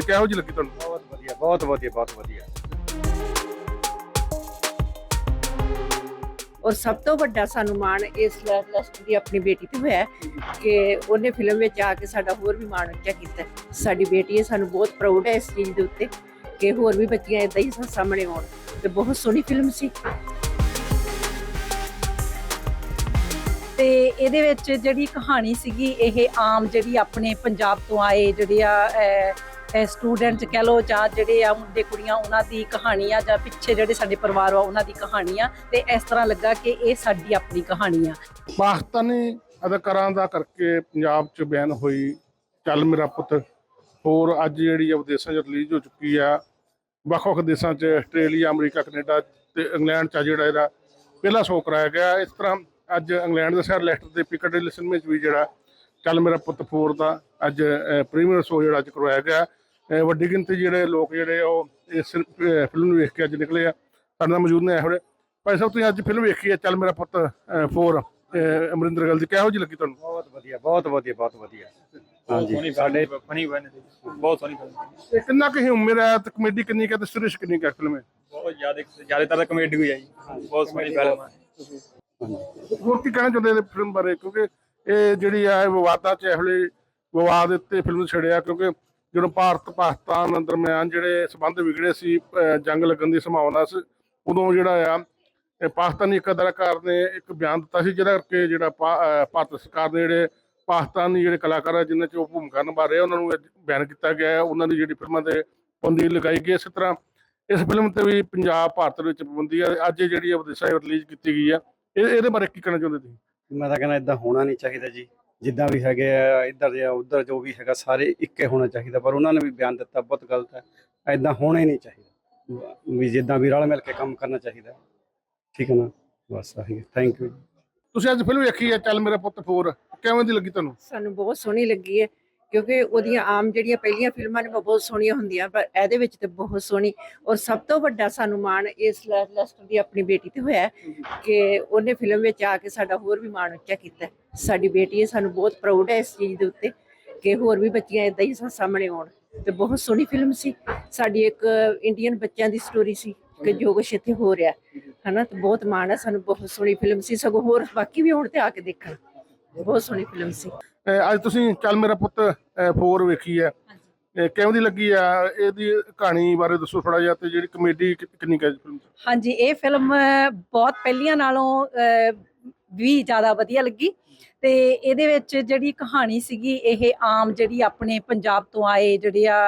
ਤੇ ਕਿਹੋ ਜਿਹੀ ਲੱਗੀ ਤੁਹਾਨੂੰ? ਬਹੁਤ ਵਧੀਆ ਬਹੁਤ ਵਧੀਆ ਬਹੁਤ ਵਧੀਆ। ਔਰ ਸਭ ਤੋਂ ਵੱਡਾ ਸਾਨੂੰ ਮਾਣ ਇਸ ਲਸਟ ਦੀ ਆਪਣੀ ਬੇਟੀ ਤੇ ਹੋਇਆ ਕਿ ਉਹਨੇ ਫਿਲਮ ਵਿੱਚ ਆ ਕੇ ਸਾਡਾ ਹੋਰ ਵੀ ਮਾਣ ਉੱਚਾ ਕੀਤਾ। ਸਾਡੀ ਬੇਟੀ ਹੈ ਸਾਨੂੰ ਬਹੁਤ ਪ੍ਰਾਊਡ ਹੈ ਇਸ ਚੀਜ਼ ਦੇ ਉੱਤੇ ਕਿ ਹੋਰ ਵੀ ਬੱਚੀਆਂ ਇਦਾਂ ਹੀ ਸਾਹਮਣੇ ਆਉਣ। ਤੇ ਬਹੁਤ ਸੋਹਣੀ ਫਿਲਮ ਸੀ। ਤੇ ਇਹਦੇ ਵਿੱਚ ਜਿਹੜੀ ਕਹਾਣੀ ਸੀਗੀ ਇਹ ਆਮ ਜਿਹੜੀ ਆਪਣੇ ਪੰਜਾਬ ਤੋਂ ਆਏ ਜਿਹੜੇ ਆ ਸਟੂਡੈਂਟ ਕਹਿ ਲੋ ਜਾਂ ਜਿਹੜੇ ਆ ਮੁੰਡੇ ਕੁੜੀਆਂ, ਉਹਨਾਂ ਦੀ ਕਹਾਣੀ ਆ ਜਾਂ ਪਿੱਛੇ ਜਿਹੜੇ ਸਾਡੇ ਪਰਿਵਾਰ ਆ, ਉਹਨਾਂ ਦੀ ਕਹਾਣੀ ਆ ਤੇ ਇਸ ਤਰ੍ਹਾਂ ਲੱਗਾ ਕਿ ਇਹ ਸਾਡੀ ਆਪਣੀ ਕਹਾਣੀ ਆ। ਪਾਕਿਸਤਾਨੀ ਅਦਾਕਾਰਾਂ ਦਾ ਕਰਕੇ ਪੰਜਾਬ 'ਚ ਬਿਆਨ ਹੋਈ ਚੱਲ ਮੇਰਾ ਪੁੱਤ। ਹੋਰ ਅੱਜ ਜਿਹੜੀ ਆ ਵਿਦੇਸ਼ਾਂ 'ਚ ਰਿਲੀਜ਼ ਹੋ ਚੁੱਕੀ ਆ। ਵੱਖ-ਵੱਖ ਦੇਸ਼ਾਂ 'ਚ, ਆਸਟ੍ਰੇਲੀਆ, ਅਮਰੀਕਾ, ਕੈਨੇਡਾ ਤੇ ਇੰਗਲੈਂਡ 'ਚ ਆ ਜਿਹੜਾ ਇਹਦਾ ਪਹਿਲਾ ਸ਼ੋਅ ਕਰਾਇਆ ਗਿਆ। ਇਸ ਤਰ੍ਹਾਂ ਅੱਜ ਇੰਗਲੈਂਡ ਦੇ ਸ਼ਹਿਰ ਲੈਸਟਰ ਦੇ ਪਿਕਡਿਲੀ ਸਿਨੇਮੇ 'ਚ ਵੀ ਜਿਹੜਾ ਚੱਲ ਮੇਰਾ ਪੁੱਤ ਫੋਰ ਦਾ ਅੱਜ ਪ੍ਰੀਮੀਅਰ ਸ਼ੋਅ ਜਿਹੜਾ ਅੱਜ ਕਰਵਾਇਆ ਗਿਆ। ਵੱਡੀ ਗਿਣਤੀ ਜਿਹੜੇ ਲੋਕ ਜਿਹੜੇ ਆ ਉਹ ਇਸ ਫਿਲਮ ਨੂੰ ਵੇਖ ਕੇ ਅੱਜ ਨਿਕਲੇ ਆ। ਸਾਡੇ ਨਾਲ ਮੌਜੂਦ ਨੇ ਇਹੋ ਜਿਹੇ। ਭਾਈ ਸਾਹਿਬ ਤੁਸੀਂ ਅੱਜ ਫਿਲਮ ਵੇਖੀ ਹੈ ਚੱਲ ਮੇਰਾ ਪੁੱਤ 4 ਅਮਰਿੰਦਰ ਗੱਲ ਦੀ। ਕਿਹੋ ਜਿਹੀ ਲੱਗੀ ਤੁਹਾਨੂੰ? ਬਹੁਤ ਵਧੀਆ ਬਹੁਤ ਵਧੀਆ ਬਹੁਤ ਵਧੀਆ। ਹਾਂਜੀ। ਸਾਡੇ ਫਨੀ ਬਣੇ ਬਹੁਤ ਸੋਹਣੀ ਫਿਲਮ ਇਹ ਕਿੰਨਾ ਕੁ ਉਮਰ ਹੈ ਤੇ ਕਮੇਡੀ ਕਿੰਨੀ ਕੁ ਤੇ ਸੀਰੀਅਸ ਕਿੰਨੀ ਕੁ ਫਿਲਮ ਹੈ ਬਹੁਤ ਜ਼ਿਆਦਾ ਜ਼ਿਆਦਾਤਰ ਕਮੇਡੀ ਹੋਈ ਹੈ ਜੀ। ਬਹੁਤ ਸੋਹਣੀ ਫਿਲਮ ਹੈ। ਹੋਰ ਕੀ ਕਹਿਣਾ ਚਾਹੁੰਦੇ ਨੇ ਫਿਲਮ ਬਾਰੇ? ਕਿਉਂਕਿ ਇਹ ਜਿਹੜੀ ਆ ਵਿਵਾਦਾਂ 'ਚ ਇਹੋ ਜਿਹੇ ਵਿਵਾਦ ਉੱਤੇ ਫਿਲਮ ਛੜਿਆ ਕਿਉਂਕਿ ਜਦੋਂ ਭਾਰਤ, ਪਾਕਿਸਤਾਨ ਦਰਮਿਆਨ ਜਿਹੜੇ ਸਬੰਧ ਵਿਗੜੇ ਸੀ ਜੰਗ ਲੱਗਣ ਦੀ ਸੰਭਾਵਨਾ ਸੀ, ਉਦੋਂ ਜਿਹੜਾ ਆ ਪਾਕਿਸਤਾਨੀ ਇੱਕ ਅਦਾਕਾਰ ਨੇ ਇੱਕ ਬਿਆਨ ਦਿੱਤਾ ਸੀ ਜਿਹੜਾ ਕਿ ਜਿਹੜਾ ਪਾ- ਭਾਰਤ ਸਰਕਾਰ ਦੇ ਜਿਹੜੇ ਪਾਕਿਸਤਾਨੀ ਜਿਹੜੇ ਕਲਾਕਾਰ ਆ, ਜਿਨ੍ਹਾਂ 'ਚ ਉਹ ਭੂਮਿਕਾ ਨਿਭਾ ਰਹੇ ਉਹਨਾਂ ਨੂੰ ਅੱਜ ਬਿਆਨ ਕੀਤਾ ਗਿਆ ਹੈ ਉਹਨਾਂ ਦੀ ਜਿਹੜੀ ਫਿਲਮਾਂ ਤੇ ਪਾਬੰਦੀ ਲਗਾਈ ਗਈ ਇਸੇ ਤਰ੍ਹਾਂ। ਇਸ ਫਿਲਮ ਤੇ ਵੀ ਪੰਜਾਬ, ਭਾਰਤ ਵਿੱਚ ਪਾਬੰਦੀ ਹੈ ਅੱਜ ਜਿਹੜੀ ਆ ਵਿਦੇਸ਼ਾਂ 'ਚ ਰਿਲੀਜ਼ ਕੀਤੀ ਗਈ ਆ। ਇਹ, ਇਹਦੇ ਬਾਰੇ ਕੀ ਕਹਿਣਾ ਚਾਹੁੰਦੇ ਤੁਸੀਂ? ਮੈਂ ਤਾਂ ਕਹਿੰਦਾ ਇਦਾਂ ਹੋਣਾ ਨਹੀਂ ਚਾਹੀਦਾ ਜੀ। ਜਿੱਦਾਂ ਵੀ ਹੈਗੇ ਆ ਇੱਧਰ ਜਾਂ ਉੱਧਰ ਜੋ ਵੀ ਹੈਗਾ ਸਾਰੇ ਇੱਕੇ ਹੋਣਾ ਚਾਹੀਦਾ ਪਰ ਉਹਨਾਂ ਨੇ ਵੀ ਬਿਆਨ ਦਿੱਤਾ ਬਹੁਤ ਗਲਤ ਹੈ। ਇਦਾਂ ਹੋਣਾ ਹੀ ਨਹੀਂ ਚਾਹੀਦਾ। ਵੀ ਜਿੱਦਾਂ ਵੀ ਰਲ ਮਿਲ ਕੇ ਕੰਮ ਕਰਨਾ ਚਾਹੀਦਾ। ਠੀਕ ਹੈ ਨਾ? ਬਸ ਆਹੀ ਥੈਂਕ ਯੂ ਤੁਸੀਂ ਅੱਜ ਫਿਲਮ ਵੇਖੀ ਹੈ ਚੱਲ ਮੇਰਾ ਪੁੱਤ 4 ਕਿਵੇਂ ਦੀ ਲੱਗੀ ਤੁਹਾਨੂੰ? ਸਾਨੂੰ ਬਹੁਤ ਸੋਹਣੀ ਲੱਗੀ ਹੈ। ਕਿਉਂਕਿ ਉਹਦੀਆਂ ਆਮ ਜਿਹੜੀਆਂ ਪਹਿਲੀਆਂ ਫਿਲਮਾਂ ਨੇ ਉਹ ਬਹੁਤ ਸੋਹਣੀਆਂ ਹੁੰਦੀਆਂ, ਪਰ ਇਹਦੇ ਵਿੱਚ ਤੇ ਬਹੁਤ ਸੋਹਣੀ ਔਰ ਸਭ ਤੋਂ ਵੱਡਾ ਸਾਨੂੰ ਮਾਣ ਇਸ ਲੈਸਟਰ ਦੀ ਆਪਣੀ ਬੇਟੀ ਤੇ ਹੋਇਆ ਕਿ ਉਹਨੇ ਫਿਲਮ ਵਿੱਚ ਆ ਕੇ ਸਾਡਾ ਹੋਰ ਵੀ ਮਾਣ ਉੱਚਾ ਕੀਤਾ ਸਾਡੀ ਬੇਟੀ ਹੈ ਸਾਨੂੰ ਬਹੁਤ ਪ੍ਰਾਊਡ ਹੈ ਇਸ ਚੀਜ਼ ਦੇ ਉੱਤੇ ਕਿ ਹੋਰ ਵੀ ਬੱਚੀਆਂ ਇਦਾਂ ਹੀ ਸਾਹਮਣੇ ਆਉਣ। ਤੇ ਬਹੁਤ ਸੋਹਣੀ ਫਿਲਮ ਸੀ। ਸਾਡੀ ਇੱਕ ਇੰਡੀਅਨ ਬੱਚਿਆਂ ਦੀ ਸਟੋਰੀ ਸੀ ਕਿ ਜੋ ਕੁਛ ਇੱਥੇ ਹੋ ਰਿਹਾ ਹਨਾ, ਤੇ ਬਹੁਤ ਮਾਣ ਹੈ, ਸਾਨੂੰ ਬਹੁਤ ਸੋਹਣੀ ਫਿਲਮ ਸੀ। ਸਗੋਂ ਹੋਰ ਬਾਕੀ ਵੀ ਆਉਣ ਤੇ ਆ ਕੇ ਦੇਖਣ। ਬਹੁਤ ਸੋਹਣੀ ਫਿਲਮ ਸੀ। ਅਹ ਅੱਜ ਤੁਸੀਂ ਚੱਲ ਮੇਰਾ ਪੁੱਤ 4 ਵੇਖੀ ਹੈ। ਇਹ ਕਿਵੇਂ ਦੀ ਲੱਗੀ ਆ? ਇਹਦੀ ਕਹਾਣੀ ਬਾਰੇ ਦੱਸੋ ਥੋੜਾ ਜਿਹਾ ਤੇ ਜਿਹੜੀ ਕਮੇਡੀ ਕਿੰਨੀ ਕੁ ਹੈ ਫਿਲਮ 'ਚ? ਹਾਂਜੀ ਇਹ ਫਿਲਮ ਬਹੁਤ ਪਹਿਲੀਆਂ ਨਾਲੋਂ ਅਹ, ਵੀ ਜ਼ਿਆਦਾ ਵਧੀਆ ਲੱਗੀ। ਤੇ ਇਹਦੇ ਵਿੱਚ ਜਿਹੜੀ ਕਹਾਣੀ ਸੀਗੀ ਇਹ ਆਮ ਜਿਹੜੀ ਆਪਣੇ ਪੰਜਾਬ ਤੋਂ ਆਏ ਜਿਹੜੇ ਆ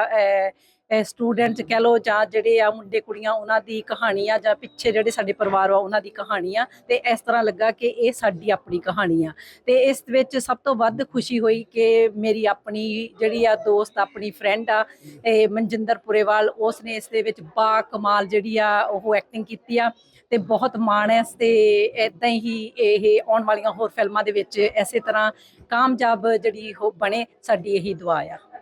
ਸਟੂਡੈਂਟ ਕਹਿ ਲੋ ਜਾਂ ਜਿਹੜੇ ਆ ਮੁੰਡੇ ਕੁੜੀਆਂ, ਉਹਨਾਂ ਦੀ ਕਹਾਣੀ ਆ ਜਾਂ ਪਿੱਛੇ ਜਿਹੜੇ ਸਾਡੇ ਪਰਿਵਾਰ ਆ, ਉਹਨਾਂ ਦੀ ਕਹਾਣੀ ਆ ਤੇ ਇਸ ਤਰ੍ਹਾਂ ਲੱਗਾ ਕਿ ਇਹ ਸਾਡੀ ਆਪਣੀ ਕਹਾਣੀ ਆ। ਤੇ ਇਸ ਵਿੱਚ ਸਭ ਤੋਂ ਵੱਧ ਖੁਸ਼ੀ ਹੋਈ ਕਿ ਮੇਰੀ ਆਪਣੀ ਜਿਹੜੀ ਆ ਦੋਸਤ, ਆਪਣੀ ਫਰੈਂਡ ਆ, ਇਹ ਮਨਜਿੰਦਰ ਪੁਰੇਵਾਲ ਉਸ ਨੇ ਇਸ ਦੇ ਵਿੱਚ ਬਾ ਕਮਾਲ ਜਿਹੜੀ ਆ ਉਹ ਐਕਟਿੰਗ ਕੀਤੀ ਆ ਤੇ ਬਹੁਤ ਮਾਣ ਹੈ ਇਸ ਤੇ ਇਦਾਂ ਹੀ ਇਹ ਆਉਣ ਵਾਲੀਆਂ ਹੋਰ ਫਿਲਮਾਂ ਦੇ ਵਿੱਚ ਇਸੇ ਤਰ੍ਹਾਂ ਕਾਮਯਾਬ ਜਿਹੜੀ ਉਹ ਬਣੇ, ਸਾਡੀ ਇਹੀ ਦੁਆ ਆ।